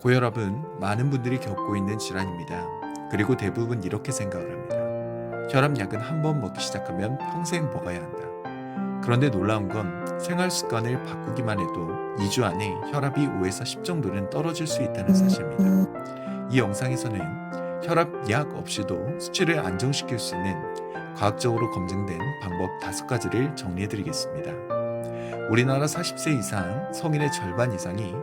고혈압은 많은 분들이 겪고 있는 질환입니다. 그리고 대부분 이렇게 생각을 합니다. 혈압약은 한 번 먹기 시작하면 평생 먹어야 한다. 그런데 놀라운 건 생활 습관을 바꾸기만 해도 2주 안에 혈압이 5에서 10 정도는 떨어질 수 있다는 사실입니다. 이 영상에서는 혈압약 없이도 수치를 안정시킬 수 있는 과학적으로 검증된 방법 5가지를 정리해 드리겠습니다. 우리나라 40세 이상 성인의 절반 이상이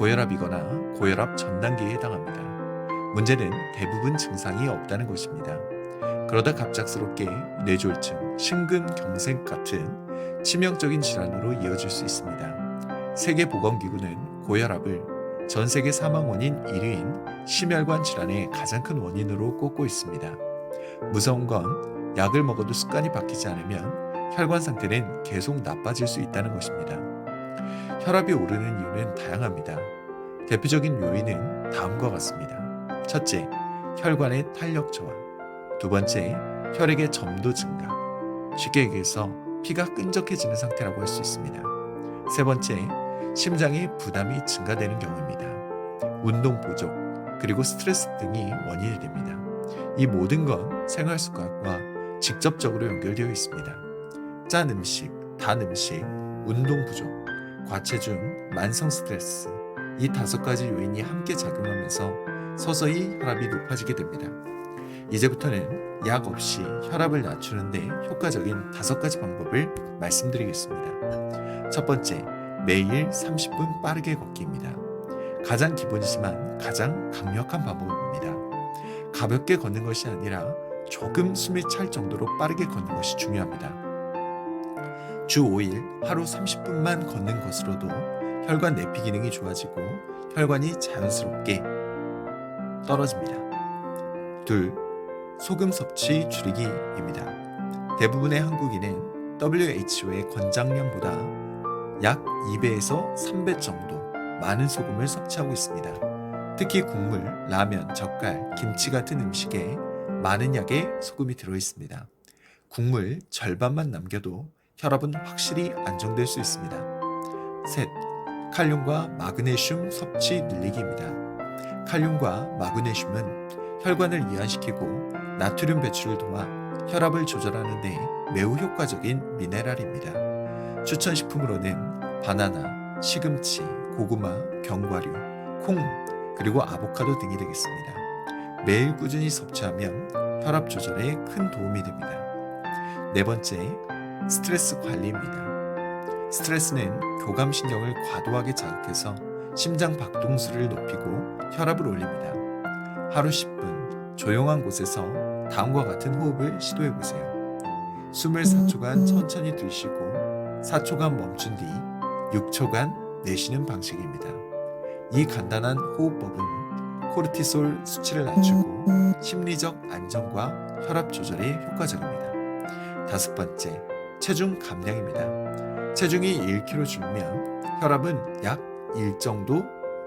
고혈압이거나 고혈압 전 단계에 해당합니다. 문제는 대부분 증상이 없다는 것입니다. 그러다 갑작스럽게 뇌졸중, 심근경색 같은 치명적인 질환으로 이어질 수 있습니다. 세계보건기구는 고혈압을 전 세계 사망 원인 1위인 심혈관 질환의 가장 큰 원인으로 꼽고 있습니다. 무서운 건 약을 먹어도 습관이 바뀌지 않으면 혈관 상태는 계속 나빠질 수 있다는 것입니다. 혈압이 오르는 이유는 다양합니다. 대표적인 요인은 다음과 같습니다. 첫째, 혈관의 탄력 저하. 두 번째, 혈액의 점도 증가. 쉽게 얘기해서 피가 끈적해지는 상태라고 할 수 있습니다. 세 번째, 심장의 부담이 증가되는 경우입니다. 운동 부족, 그리고 스트레스 등이 원인이 됩니다. 이 모든 건 생활 습관과 직접적으로 연결되어 있습니다. 짠 음식, 단 음식, 운동 부족, 과체중, 만성 스트레스 이 다섯 가지 요인이 함께 작용하면서 서서히 혈압이 높아지게 됩니다. 이제부터는 약 없이 혈압을 낮추는데 효과적인 다섯 가지 방법을 말씀드리겠습니다. 첫 번째, 매일 30분 빠르게 걷기입니다. 가장 기본이지만 가장 강력한 방법입니다. 가볍게 걷는 것이 아니라 조금 숨이 찰 정도로 빠르게 걷는 것이 중요합니다. 주 5일 하루 30분만 걷는 것으로도 혈관 내피 기능이 좋아지고 혈관이 자연스럽게 떨어집니다. 둘, 소금 섭취 줄이기입니다. 대부분의 한국인은 WHO의 권장량보다 약 2배에서 3배 정도 많은 소금을 섭취하고 있습니다. 특히 국물, 라면, 젓갈, 김치 같은 음식에 많은 약의 소금이 들어 있습니다. 국물 절반만 남겨도 혈압은 확실히 안정될 수 있습니다. 셋, 칼륨과 마그네슘 섭취 늘리기입니다. 칼륨과 마그네슘은 혈관을 이완시키고 나트륨 배출을 도와 혈압을 조절하는 데 매우 효과적인 미네랄입니다. 추천 식품으로는 바나나, 시금치, 고구마, 견과류, 콩, 그리고 아보카도 등이 되겠습니다. 매일 꾸준히 섭취하면 혈압 조절에 큰 도움이 됩니다. 네 번째, 스트레스 관리입니다. 스트레스는 교감신경을 과도하게 자극해서 심장 박동수를 높이고 혈압을 올립니다. 하루 10분 조용한 곳에서 다음과 같은 호흡을 시도해 보세요. 숨을 4초간 천천히 들이쉬고 4초간 멈춘 뒤 6초간 내쉬는 방식입니다. 이 간단한 호흡법은 코르티솔 수치를 낮추고 심리적 안정과 혈압 조절에 효과적입니다. 다섯 번째, 체중 감량입니다. 체중이 1kg 줄면 혈압은 약 1 정도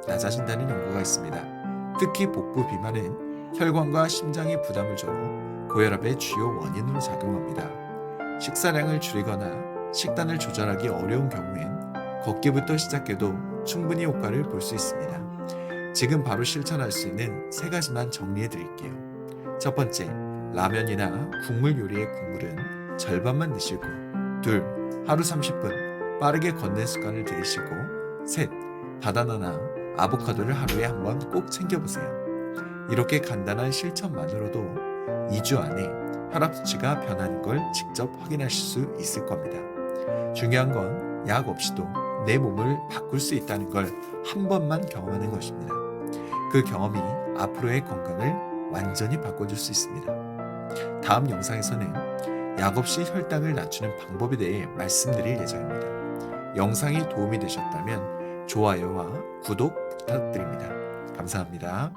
낮아진다는 연구가 있습니다. 특히 복부 비만은 혈관과 심장에 부담을 줘 고혈압의 주요 원인으로 작용합니다. 식사량을 줄이거나 식단을 조절하기 어려운 경우엔 걷기부터 시작해도 충분히 효과를 볼 수 있습니다. 지금 바로 실천할 수 있는 세 가지만 정리해 드릴게요. 첫 번째, 라면이나 국물 요리의 국물은 절반만 넣으시고, 둘, 하루 30분 빠르게 걷는 습관을 들이시고, 셋, 바나나나 아보카도를 하루에 한 번 꼭 챙겨보세요. 이렇게 간단한 실천만으로도 2주 안에 혈압 수치가 변하는 걸 직접 확인하실 수 있을 겁니다. 중요한 건 약 없이도 내 몸을 바꿀 수 있다는 걸 한 번만 경험하는 것입니다. 그 경험이 앞으로의 건강을 완전히 바꿔줄 수 있습니다. 다음 영상에서는 약 없이 혈당을 낮추는 방법에 대해 말씀드릴 예정입니다. 영상이 도움이 되셨다면 좋아요와 구독 부탁드립니다. 감사합니다.